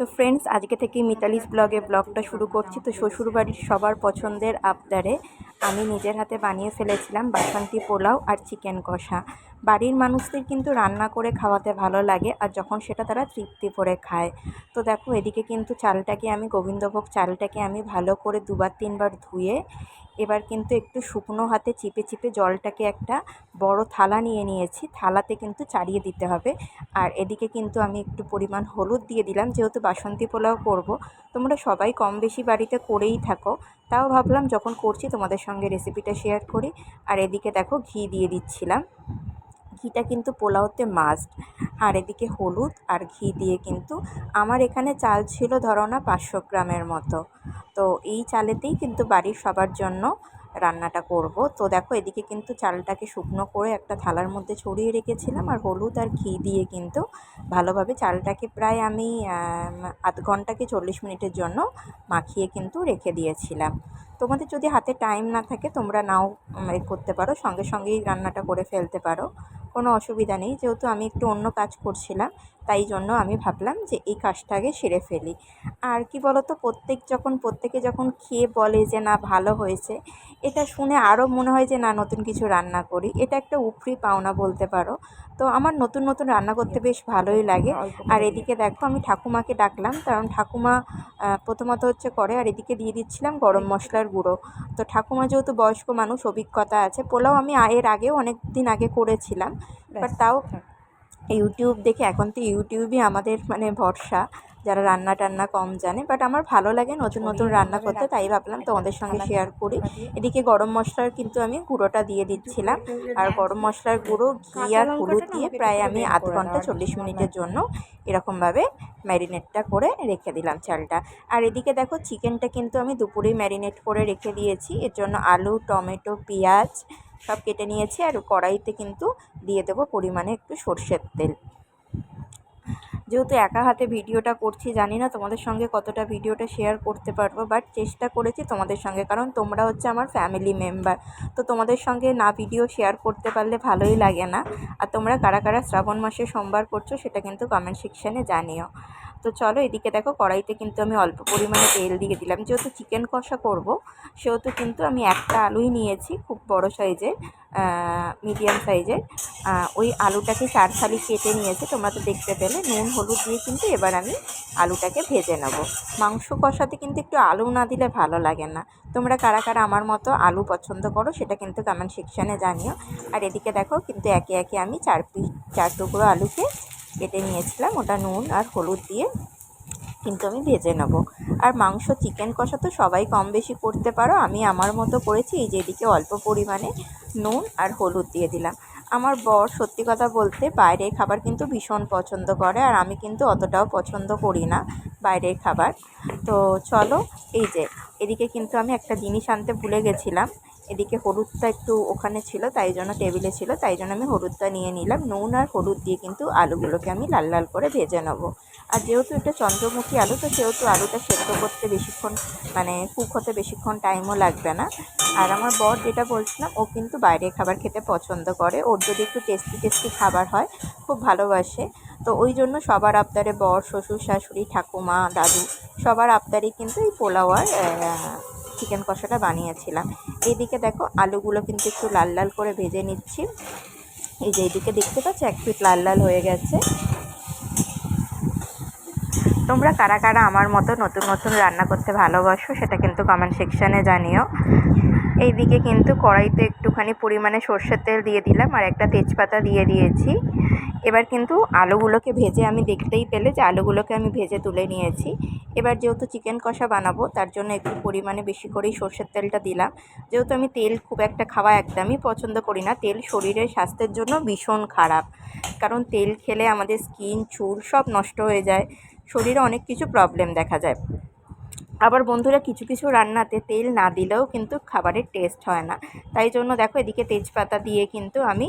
তো ফ্রেন্ডস আজকে থেকে মিতালিস ব্লগে ব্লগটা শুরু করছি। তো শ্বশুরবাড়ির সবার পছন্দের আবদারে আমি নিজের হাতে বানিয়ে ফেলেছিলাম বাসন্তী পোলাও আর চিকেন কষা। বাড়ির মানুষদের কিন্তু রান্না করে খাওয়াতে ভালো লাগে আর যখন সেটা তারা তৃপ্তি করে খায়। তো দেখো, এদিকে কিন্তু চালটাকে আমি, গোবিন্দভোগ চালটাকে আমি ভালো করে দুবার তিনবার ধুয়ে এবার কিন্তু একটু শুকনো হাতে চিপে চিপে জলটাকে একটা বড় থালা নিয়ে নিয়েছি। থালাতে কিন্তু চাড়িয়ে দিতে হবে। আর এদিকে কিন্তু আমি একটু পরিমাণ হলুদ দিয়ে দিলাম, যেহেতু বাসন্তী পোলাও করব। তোমরা সবাই কম বেশি বাড়িতে করেই থাকো। তাও ভাবলাম যখন করছি তোমাদের সঙ্গে রেসিপিটা শেয়ার করি। আর এদিকে দেখো ঘি দিয়ে দিচ্ছিলাম। ঘিটা কিন্তু পোলাওতে মাস্ট আর এদিকে হলুদ আর ঘি দিয়ে কিন্তু আমার এখানে চাল ছিল ধরো না পাঁচশো গ্রামের মতো। তো এই চালেতেই কিন্তু বাড়ির সবার জন্য রান্নাটা করব। তো দেখো এদিকে কিন্তু চালটাকে শুকনো করে একটা থালার মধ্যে ছড়িয়ে রেখেছিলাম আর হলুদ আর ঘি দিয়ে কিন্তু ভালোভাবে চালটাকে প্রায় আমি আধ ঘণ্টা কি চল্লিশ মিনিটের জন্য মাখিয়ে কিন্তু রেখে দিয়েছিলাম। তোমাদের যদি হাতে টাইম না থাকে তোমরা নাও করতে পারো। সঙ্গে সঙ্গেই রান্নাটা করে ফেলতে পারো। কোনো অসুবিধা নেই। যেহেতু আমি একটু অন্য কাজ করছিলাম, তাই জন্য আমি ভাবলাম যে এই কাজটা আগে সেরে ফেলি। আর কি বলতো, প্রত্যেক যখন, প্রত্যেকে যখন খেয়ে বলে যে, না, ভালো হয়েছে, এটা শুনে আরও মনে হয় যে, না, নতুন কিছু রান্না করি। এটা একটা উপরি পাওনা বলতে পারো। তো আমার নতুন নতুন রান্না করতে বেশ ভালোই লাগে। আর এদিকে দেখো, আমি ঠাকুমাকে ডাকলাম, কারণ ঠাকুমা প্রথমত হচ্ছে করে, আর এদিকে দিয়ে দিচ্ছিলাম গরম মশলার গুঁড়ো। তো ঠাকুমা যেহেতু বয়স্ক মানুষ, অভিজ্ঞতা আছে, পোলাও আমি এর আগেও অনেক দিন আগে করেছিলাম। বাট তাও ইউটিউব দেখে এখন তো ইউটিউবই আমাদের মানে ভরসা যারা রান্না টান্না কম জানে। বাট আমার ভালো লাগে নতুন নতুন রান্না করতে তাই ভাবলাম তোমাদের সঙ্গে শেয়ার করি। এদিকে গরম মশলার কিন্তু আমি গুঁড়োটা দিয়ে দিচ্ছিলাম। আর গরম মশলার গুঁড়ো ঘি আর হলুদ দিয়ে প্রায় আমি আধ ঘণ্টা চল্লিশ মিনিটের জন্য এরকমভাবে ম্যারিনেটটা করে রেখে দিলাম চালটা। আর এদিকে দেখো চিকেনটা কিন্তু আমি দুপুরেই ম্যারিনেট করে রেখে দিয়েছি। এর জন্য আলু টমেটো পেঁয়াজ সব কেটে নিয়েছি আর কড়াইতে কিন্তু দিয়ে দেবো পরিমাণে একটু সর্ষের তেল। যেহেতু একা হাতে ভিডিওটা করছি, জানি না তোমাদের সঙ্গে কতটা ভিডিওটা শেয়ার করতে পারব বাট চেষ্টা করেছি তোমাদের সঙ্গে, কারণ তোমরা হচ্ছে আমার ফ্যামিলি মেম্বার তো তোমাদের সঙ্গে না ভিডিও শেয়ার করতে পারলে ভালোই লাগে না। আর তোমরা কারা কারা শ্রাবণ মাসে সোমবার করছ, সেটা কিন্তু কমেন্ট সেকশানে জানিও। তো চলো এদিকে দেখো কড়াইতে কিন্তু আমি অল্প পরিমাণে তেল দিয়ে দিলাম। যেহেতু চিকেন কষা করব, সেহেতু কিন্তু আমি একটা আলুই নিয়েছি খুব বড় সাইজের মিডিয়াম সাইজের ওই আলুটাকে চার ফালি কেটে নিয়েছে, তোমরা তো দেখতে পেলে। নুন, হলুদ দিয়ে কিন্তু এবার আমি আলুটাকে ভেজে নেব। মাংস কষাতে কিন্তু একটু আলু না দিলে ভালো লাগে না। তোমরা কারা কারা আমার মতো আলু পছন্দ করো, সেটা কিন্তু কমেন্ট সেকশানে জানিও। আর এদিকে দেখো কিন্তু একে একে আমি চার পিস চার টুকরো আলুকে কেটে নিয়েছিলাম। ওটা নুন আর হলুদ দিয়ে কিন্তু আমি ভেজে নেব। আর মাংস চিকেন কষা তো সবাই কম বেশি করতে পারো। আমি আমার মতো করেছি, এই যেদিকে অল্প পরিমাণে নুন আর হলুদ দিয়ে দিলাম। আমার বর সত্যি কথা বলতে বাইরের খাবার কিন্তু ভীষণ পছন্দ করে আর আমি কিন্তু অতটাও পছন্দ করি না বাইরের খাবার। তো চলো, এই যে এদিকে কিন্তু আমি একটা জিনিস আনতে ভুলে গেছিলাম। এদিকে হলুদটা একটু ওখানে ছিল, তাই জন্য টেবিলে ছিল, তাই জন্য আমি হলুদটা নিয়ে নিলাম। নুন আর হলুদ দিয়ে কিন্তু আলুগুলোকে আমি লাল লাল করে ভেজে নেব। আর যেহেতু এটা চন্দ্রমুখী আলু, তো সেহেতু আলুটা সেদ্ধ করতে বেশিক্ষণ মানে কুক হতে বেশিক্ষণ টাইমও লাগবে না। আর আমার বর যেটা বলছিলাম, ও কিন্তু বাইরের খাবার খেতে পছন্দ করে। ওর যদি একটু টেস্টি টেস্টি খাবার হয়, খুব ভালোবাসে। তো ওই জন্য সবার আবদারে বর, শ্বশুর, শাশুড়ি, ঠাকুমা, দাদু, সবার আবদারেই কিন্তু এই পোলাও আর চিকেন কষাটা বানিয়েছিলাম। এইদিকে দেখো আলুগুলো কিন্তু একটু লাল লাল করে ভেজে নিচ্ছি। এই যে এইদিকে দেখতে পাচ্ছ, এক ফিট লাল লাল হয়ে গেছে। তোমরা কারা কারা আমার মতো নতুন নতুন রান্না করতে ভালোবাসো, সেটা কিন্তু কমেন্ট সেকশানে জানিও। এইদিকে কিন্তু কড়াইতে একটুখানি পরিমাণে সর্ষের তেল দিয়ে দিলাম আর একটা তেজপাতা দিয়ে দিয়েছি। এবার কিন্তু আলুগুলোকে ভেজে আমি দেখতেই পেলে যে আলুগুলোকে আমি ভেজে তুলে নিয়েছি। এবার যেহেতু চিকেন কষা বানাবো, তার জন্য একটু পরিমাণে বেশি করেই সর্ষের তেলটা দিলাম। যেহেতু আমি তেল খুব একটা খাওয়া একদমই পছন্দ করি না, তেল শরীরের স্বাস্থ্যের জন্য ভীষণ খারাপ। কারণ তেল খেলে আমাদের স্কিন, চুল সব নষ্ট হয়ে যায়। শরীরে অনেক কিছু প্রবলেম দেখা যায়। আবার বন্ধুরা কিছু কিছু রান্নাতে তেল না দিলেও কিন্তু খাবারের টেস্ট হয় না। তাই জন্য দেখো এদিকে তেজপাতা দিয়ে কিন্তু আমি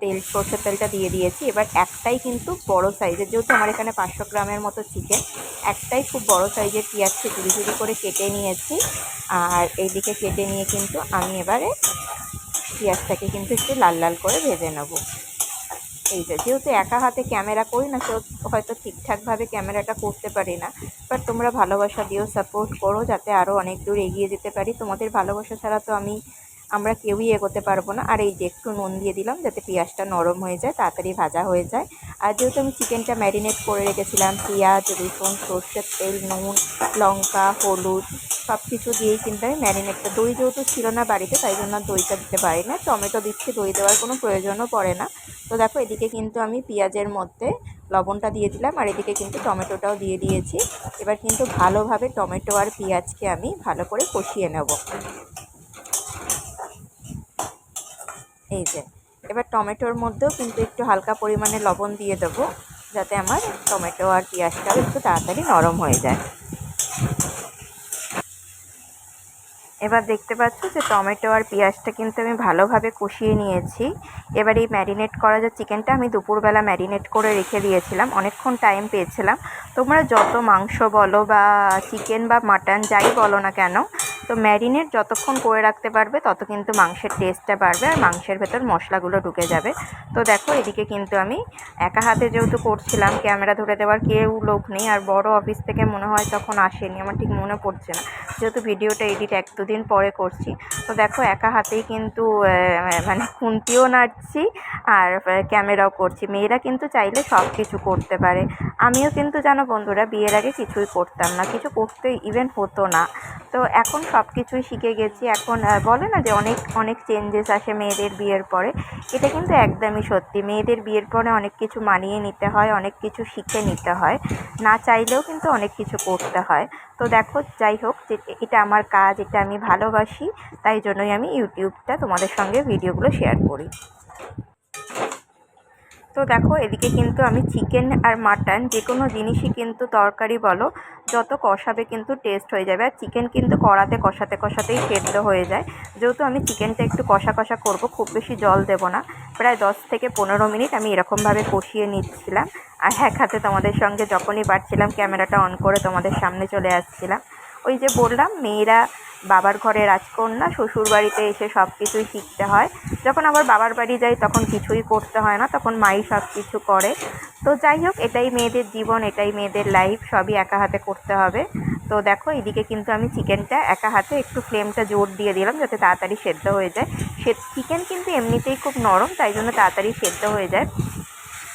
তেল, সর্ষের তেলটা দিয়ে দিয়েছি। এবার একটাই কিন্তু বড় সাইজের যেহেতু আমার এখানে পাঁচশো গ্রামের মতো চিকেন একটাই খুব বড় সাইজের পেঁয়াজকে ঝুড়ি ঝুড়ি করে কেটে নিয়েছি। আর এইদিকে কেটে নিয়ে কিন্তু আমি এবারে পেঁয়াজটাকে কিন্তু একটু লাল লাল করে ভেজে নেব। এই যে, যেহেতু একা হাতে ক্যামেরা করি না তো হয়তো ঠিকঠাকভাবে ক্যামেরাটা করতে পারি না। বাট তোমরা ভালোবাসা দিও সাপোর্ট করো, যাতে আরও অনেক দূর এগিয়ে যেতে পারি। তোমাদের ভালোবাসা ছাড়া তো আমি, আমরা কেউই এগোতে পারব না। আর এই যে, একটু নুন দিয়ে দিলাম, যাতে পেঁয়াজটা নরম হয়ে যায়, তাড়াতাড়ি ভাজা হয়ে যায়। আর যেহেতু আমি চিকেনটা ম্যারিনেট করে রেখেছিলাম, পেঁয়াজ, রসুন, সর্ষের তেল, নুন, লঙ্কা, হলুদ সব কিছু দিয়েই কিন্তু আমি ম্যারিনেটটা দই যেহেতু ছিল না বাড়িতে, তাই জন্য দইটা দিতে পারি না। টমেটো দিচ্ছি, দই দেওয়ার কোনো প্রয়োজনও পড়ে না। তো দেখো, এদিকে কিন্তু আমি পেঁয়াজের মধ্যে লবণটা দিয়ে দিলাম, আর এদিকে কিন্তু টমেটোটাও দিয়ে দিয়েছি। এবার কিন্তু ভালোভাবে টমেটো আর পেঁয়াজকে আমি ভালো করে কষিয়ে নেব। এই যে, এবার টমেটোর মধ্যেও কিন্তু একটু হালকা পরিমাণে লবণ দিয়ে দেবো, যাতে আমার টমেটো আর পেঁয়াজটাও একটু তাড়াতাড়ি নরম হয়ে যায়। এবার দেখতে পাচ্ছ যে টমেটো আর পেঁয়াজটা কিন্তু আমি ভালোভাবে কষিয়ে নিয়েছি। এবার এই ম্যারিনেট করা যে চিকেনটা আমি দুপুরবেলা ম্যারিনেট করে রেখে দিয়েছিলাম। অনেকক্ষণ টাইম পেয়েছিলাম। তোমরা যত মাংস বলো বা চিকেন বা মাটন যাই বলো না কেন তো ম্যারিনেট যতক্ষণ করে রাখতে পারবে, তত কিন্তু মাংসের টেস্টটা বাড়বে আর মাংসের ভেতর মশলাগুলো ঢুকে যাবে। তো দেখো, এদিকে কিন্তু আমি একা হাতে যেহেতু করছিলাম, ক্যামেরা ধরে দেওয়ার কেউ লোক নেই আর বড় অফিস থেকে মনে হয় তখন আসেনি, আমার ঠিক মনে পড়ছে না। যেহেতু ভিডিওটা এডিট এক দুদিন পরে করছি, তো দেখো একা হাতেই কিন্তু মানে খুন্তিও নাড়ছি আর ক্যামেরাও করছি। মেয়েরা কিন্তু চাইলে সব কিছু করতে পারে। আমিও কিন্তু জানো বন্ধুরা, বিয়ের আগে কিছুই করতাম না। কিছু করতে ইভেন হতো না। তো এখন সব কিছুই শিখে গেছি। এখন বলে না যে অনেক অনেক চেঞ্জেস আসে মেয়েদের বিয়ের পরে। এটা কিন্তু একদমই সত্যি। মেয়েদের বিয়ের পরে অনেক কিছু মানিয়ে নিতে হয়, অনেক কিছু শিখে নিতে হয়। না চাইলেও কিন্তু অনেক কিছু করতে হয়। তো দেখো, যাই হোক, যে এটা আমার কাজ, এটা আমি ভালোবাসি, তাই জন্যই আমি ইউটিউবটা তোমাদের সঙ্গে ভিডিওগুলো শেয়ার করি। তো দেখো, এদিকে কিন্তু আমি চিকেন আর মাটন যে কোনো জিনিসই কিন্তু তরকারি বলো, যত কষাবে কিন্তু টেস্ট হয়ে যাবে। আর চিকেন কিন্তু কড়াতে কষাতে কষাতেই সেদ্ধ হয়ে যায়। যেহেতু আমি চিকেনটা একটু কষা কষা করব, খুব বেশি জল দেবো না। প্রায় দশ থেকে পনেরো মিনিট আমি এরকমভাবে কষিয়ে নিচ্ছিলাম। আর এক হাতে তোমাদের সঙ্গে যখনই বাড়ছিলাম, ক্যামেরাটা অন করে তোমাদের সামনে চলে আসছিলাম। ওই যে বললাম, মেয়েরা বাবার ঘরে রাজকন্যা শ্বশুর বাড়িতে এসে সব কিছুই শিখতে হয়। যখন আবার বাবার বাড়ি যাই, তখন কিছুই করতে হয় না, তখন মাই সব কিছু করে। তো যাই হোক, এটাই মেয়েদের জীবন, এটাই মেয়েদের লাইফ সবই একা হাতে করতে হবে। তো দেখো এদিকে কিন্তু আমি চিকেনটা একা হাতে একটু ফ্লেমটা জোর দিয়ে দিলাম, যাতে তাড়াতাড়ি সেদ্ধ হয়ে যায়। সে চিকেন কিন্তু এমনিতেই খুব নরম, তাই জন্য তাড়াতাড়ি সেদ্ধ হয়ে যায়।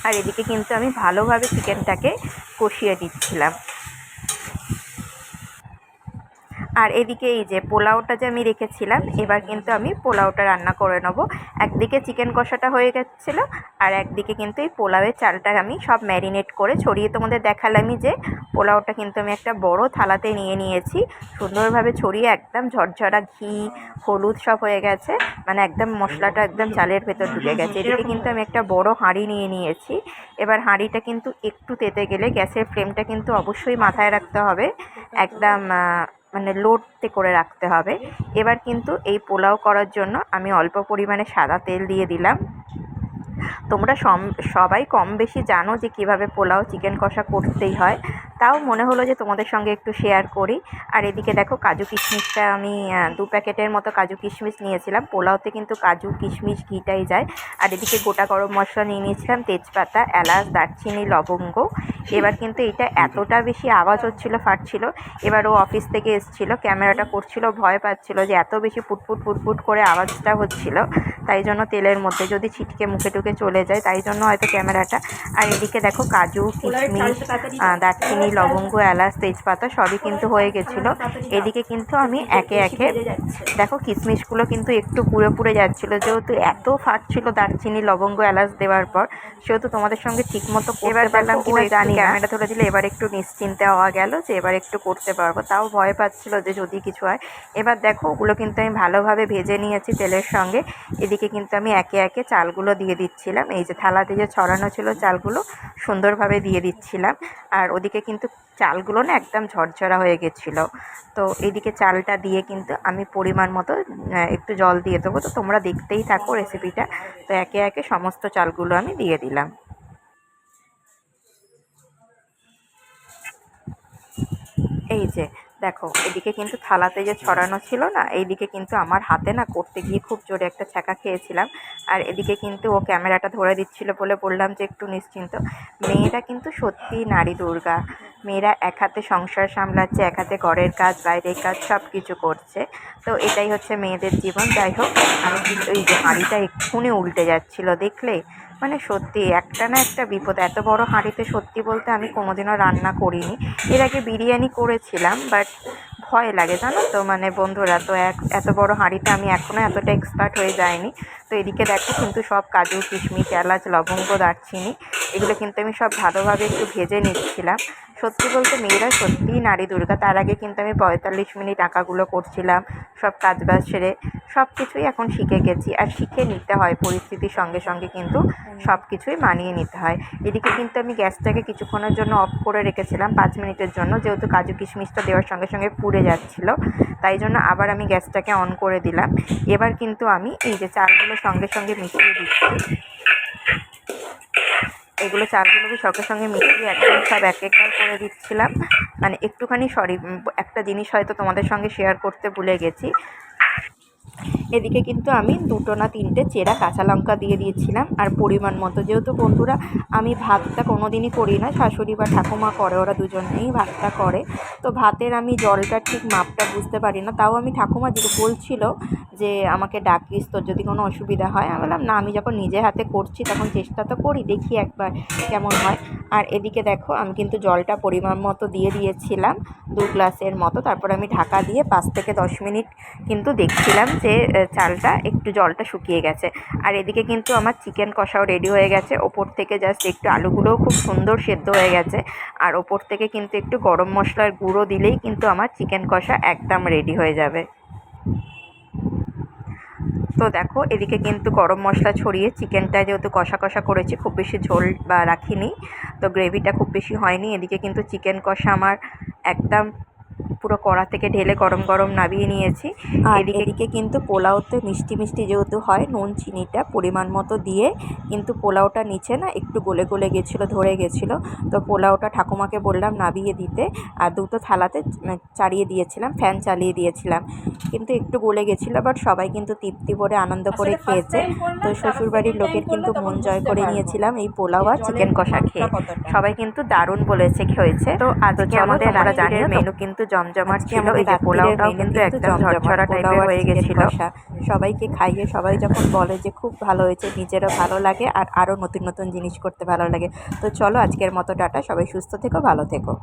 আর এদিকে কিন্তু আমি ভালোভাবে চিকেনটাকে কষিয়ে দিচ্ছিলাম। আর এদিকে এই যে পোলাওটা যে আমি রেখেছিলাম, এবার কিন্তু আমি পোলাওটা রান্না করে নেব। একদিকে চিকেন কষাটা হয়ে গেছিল, আর একদিকে কিন্তু এই পোলাওয়ের চালটা আমি সব ম্যারিনেট করে ছড়িয়ে তোমাদের দেখালামই যে পোলাওটা কিন্তু আমি একটা বড় থালাতে নিয়ে নিয়েছি। সুন্দরভাবে ছড়িয়ে একদম ঝরঝরা ঘি, হলুদ সব হয়ে গেছে। মানে একদম মশলাটা একদম চালের ভেতর ঢুকে গেছে। এদিকে কিন্তু আমি একটা বড় হাঁড়ি নিয়ে নিয়েছি। এবার হাঁড়িটা কিন্তু একটু তেতে গেলে গ্যাসের ফ্লেমটা কিন্তু অবশ্যই মাথায় রাখতে হবে। একদম মানে লোডতে করে রাখতে হবে। এবার কিন্তু এই পোলাও করার জন্য আমি অল্প পরিমাণে সাদা তেল দিয়ে দিলাম। তোমরা সবাই কম বেশি জানো যে কীভাবে পোলাও চিকেন কষা করতেই হয়। তাও মনে হলো যে তোমাদের সঙ্গে একটু শেয়ার করি। আর এদিকে দেখো কাজু কিশমিশটা আমি দু প্যাকেটের মতো কাজু কিশমিশ নিয়েছিলাম। পোলাওতে কিন্তু কাজু কিশমিশ ঘিটাই যায়। আর এদিকে গোটা গরম মশলা নিয়ে নিয়েছিলাম তেজপাতা এলাচ দারচিনি লবঙ্গ। এবার কিন্তু এটা এতটা বেশি আওয়াজ হচ্ছিল ফাটছিল। এবার ও অফিস থেকে এসছিল ক্যামেরাটা করছিল ভয় পাচ্ছিল যে এত বেশি ফুটফুট ফুটফুট করে আওয়াজটা হচ্ছিল। তাই জন্য তেলের মধ্যে যদি ছিটকে মুখে টুকে চলে যায় তাই জন্য হয়তো ক্যামেরাটা আর এদিকে দেখো কাজু কিশমিশ দারচিনি লবঙ্গ এলাচ তেজপাতা সবই কিন্তু হয়ে গেছিল। এদিকে কিন্তু আমি একে একে দেখো কিশমিশগুলো কিন্তু একটু পুড়ে পুড়ে যাচ্ছিল। যেহেতু এত ফাটছিল দারচিনি লবঙ্গ এলাচ দেওয়ার পর সেহেতু তোমাদের সঙ্গে ঠিকমতো করতে পারলাম কিনা জানি ক্যামেরা ধরে দিলে এবার একটু নিশ্চিন্তে হওয়া গেল যে এবার একটু করতে পারব। তাও ভয় পাচ্ছিল যে যদি কিছু হয়। এবার দেখো ওগুলো কিন্তু আমি ভালোভাবে ভেজে নিয়েছি তেলের সঙ্গে। এদিকে কিন্তু আমি একে একে চালগুলো দিয়ে দিচ্ছিলাম। এই যে থালাতে যে ছড়ানো ছিল চালগুলো সুন্দরভাবে দিয়ে দিচ্ছিলাম। আর ওদিকে কিন্তু চালগুলো না একদম ঝরঝরা হয়ে গেছিল। তো এদিকে চালটা দিয়ে কিন্তু আমি পরিমাণ মতো একটু জল দিয়ে দেবো। তো তোমরা দেখতেই থাকো রেসিপিটা তো একে একে সমস্ত চালগুলো আমি দিয়ে দিলাম। এই যে, দেখো, এদিকে কিন্তু থালাতে যে ছড়ানো ছিল না, এইদিকে কিন্তু আমার হাতে না করতে গিয়ে খুব জোরে একটা ছ্যাঁকা খেয়েছিলাম। আর এদিকে কিন্তু ও ক্যামেরাটা ধরে দিচ্ছিল বলে বললাম যে একটু নিশ্চিন্ত। মেয়েটা কিন্তু সত্যিই নারী দুর্গা। মেয়েরা এক হাতে সংসার সামলাচ্ছে, এক হাতে ঘরের কাজ, বাইরের কাজ সব কিছু করছে। তো এটাই হচ্ছে মেয়েদের জীবন। যাই হোক, আমি কিন্তু এই যে হাঁড়িটা এক্ষুনি উল্টে যাচ্ছিল, দেখলে? মানে সত্যি, একটা না একটা বিপদ। এত বড় হাঁড়িতে সত্যি বলতে আমি কোনোদিনও রান্না করিনি। এর আগে বিরিয়ানি করেছিলাম, বাট ভয় লাগে, জানো তো? মানে বন্ধুরা, তো এক, এত বড় হাঁড়িতে আমি এখনও এতটা এক্সপার্ট হয়ে যাইনি। তো এদিকে দেখো, কিন্তু সব কাজু, কিশমিশ, এলাচ, লবঙ্গ, দারচিনি এগুলো কিন্তু আমি সব ভালোভাবে একটু ভেজে নিচ্ছিলাম। সত্যি বলতে মেয়েরা সত্যিই নারী দুর্গা। তার আগে কিন্তু আমি পঁয়তাল্লিশ মিনিট আঁকাগুলো করছিলাম সব কাজ বাজ সেরে সব কিছুই এখন শিখে গেছি। আর শিখে নিতে হয় পরিস্থিতির সঙ্গে সঙ্গে কিন্তু সব কিছুই মানিয়ে নিতে হয়। এদিকে কিন্তু আমি গ্যাসটাকে কিছুক্ষণের জন্য অফ করে রেখেছিলাম পাঁচ মিনিটের জন্য যেহেতু কাজু কিশমিশটা দেওয়ার সঙ্গে সঙ্গে পুড়ে যাচ্ছিল তাই জন্য আবার আমি গ্যাসটাকে অন করে দিলাম। এবার কিন্তু আমি এই যে চালগুলো সঙ্গে সঙ্গে মিশিয়ে দিচ্ছি। এগুলো চালগুলোকে সঙ্গে সঙ্গে মিশিয়ে একদম সব এক একবার করে দিচ্ছিলাম। মানে একটুখানি সরি একটা জিনিস হয়তো তোমাদের সঙ্গে শেয়ার করতে ভুলে গেছি। এদিকে কিন্তু আমি দুটো না তিনটে চেরা কাঁচা লঙ্কা দিয়ে দিয়েছিলাম। আর পরিমাণ মতো যেহেতু বন্ধুরা, আমি ভাতটা কোনো দিনই করি না। শাশুড়ি বা ঠাকুমা করে, ওরা দুজনেই ভাতটা করে। তো ভাতের আমি জলটা ঠিক মাপটা বুঝতে পারি না। তাও আমি ঠাকুমা যে বলছিল যে, আমাকে ডাকিস, তোর যদি কোনো অসুবিধা হয়। আমি বললাম, না, আমি যখন নিজে হাতে করছি, তখন চেষ্টা তো করি, দেখি একবার কেমন হয়। আর এদিকে দেখো, আমি কিন্তু জলটা পরিমাণ মতো দিয়ে দিয়েছিলাম, দু গ্লাসের মতো। তারপর আমি ঢাকা দিয়ে পাঁচ থেকে দশ মিনিট কিন্তু দেখছিলাম যে আহ, চালটা একটু জলটা শুকিয়ে গেছে। আর এদিকে কিন্তু আমার চিকেন কষাও রেডি হয়ে গেছে। ওপর থেকে জাস্ট একটু আলুগুলোও খুব সুন্দর সেদ্ধ হয়ে গেছে। আর ওপর থেকে কিন্তু একটু গরম মশলার গুঁড়ো দিলেই কিন্তু আমার চিকেন কষা একদম রেডি হয়ে যাবে। তো দেখো এদিকে কিন্তু গরম মশলা ছড়িয়ে চিকেনটা যেহেতু কষা কষা করেছি খুব বেশি ঝোল বা রাখিনি। তো গ্রেভিটা খুব বেশি হয়নি। এদিকে কিন্তু চিকেন কষা আমার একদম পুরো কড়া থেকে ঢেলে গরম গরম নামিয়ে নিয়েছি। আর এদিকে কিন্তু পোলাওতে মিষ্টি মিষ্টি যেহেতু হয় নুন চিনিটা পরিমাণ মতো দিয়ে কিন্তু পোলাওটা নিচে না একটু গলে গলে গেছিল ধরে গেছিল। তো পোলাওটা ঠাকুমাকে বললাম নাবিয়ে দিতে। আর দুটো থালাতে চাড়িয়ে দিয়েছিলাম ফ্যান চালিয়ে দিয়েছিলাম। কিন্তু একটু গলে গেছিল বাট সবাই কিন্তু তৃপ্তি করে আনন্দ করে খেয়েছে। তো শ্বশুরবাড়ির লোকের কিন্তু মন জয় করে নিয়েছিলাম এই পোলাও আর চিকেন কষা খেয়ে। সবাই কিন্তু দারুণ বলেছে হয়েছে তো আজকে আমাদের মেনু কিন্তু জমজমাট ছিল এই যে পোলাওটাও কিন্তু একদম ঝরঝরা টাইপের হয়ে গেছিল। সবাইকে খাইয়ে সবাই যখন বলে যে খুব ভালো হয়েছে নিজেরও ভালো লাগে আর আরও নতুন নতুন জিনিস করতে ভালো লাগে। তো চলো আজকের মতো টাটা সবাই সুস্থ থেকো ভালো থেকো।